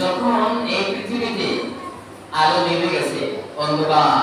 যখন এই পৃথিবীতে আলো নেমে গেছে, অন্ধকার।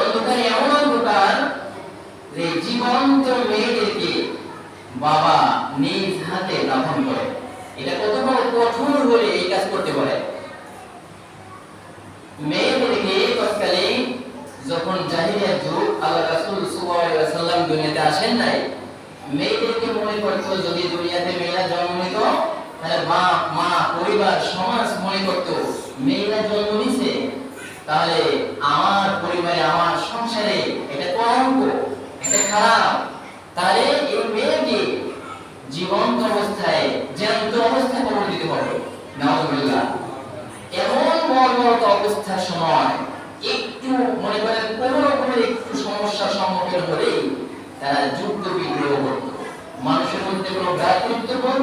অন্ধকার এমন অন্ধকার যে জীবন্ত মেয়েদেরকে বাবা নিজ হাতে দাফন করে। এটা কত বড় কঠোর হলে এই কাজ করতে পারে। মেয়েদেরকে তৎকালীন যখন জাহিলিয়া যুগ, আল্লাহ রাসূল সাল্লাল্লাহু দুনিয়াতে আসেন নাই, মেয়েদেরকে মনে করতো যদি দুনিয়াতে মেয়েরা জন্ম নিত তাহলে বাপ, মা, পরিবার, সমাজ মনে করতো, মেয়েরা জন্ম নিছে তাহলে আমার পরিবারে, আমার সংসারে এটা কলঙ্ক এটা খারাপ। তাহলে এই মেয়েকে জীবন্ত অবস্থায়, জ্যান্ত অবস্থায় কবর দিতে পারবে নাউজুবিল্লাহ। এমন বর্বরত অবস্থার সময়, একটু মনে করেন কোন রকমের একটু সমস্যার সম্মুখীন হলেই তারা যুদ্ধ বিগ্রহ করত। মানুষের মধ্যে কোনো ভ্রাতৃত্ববোধ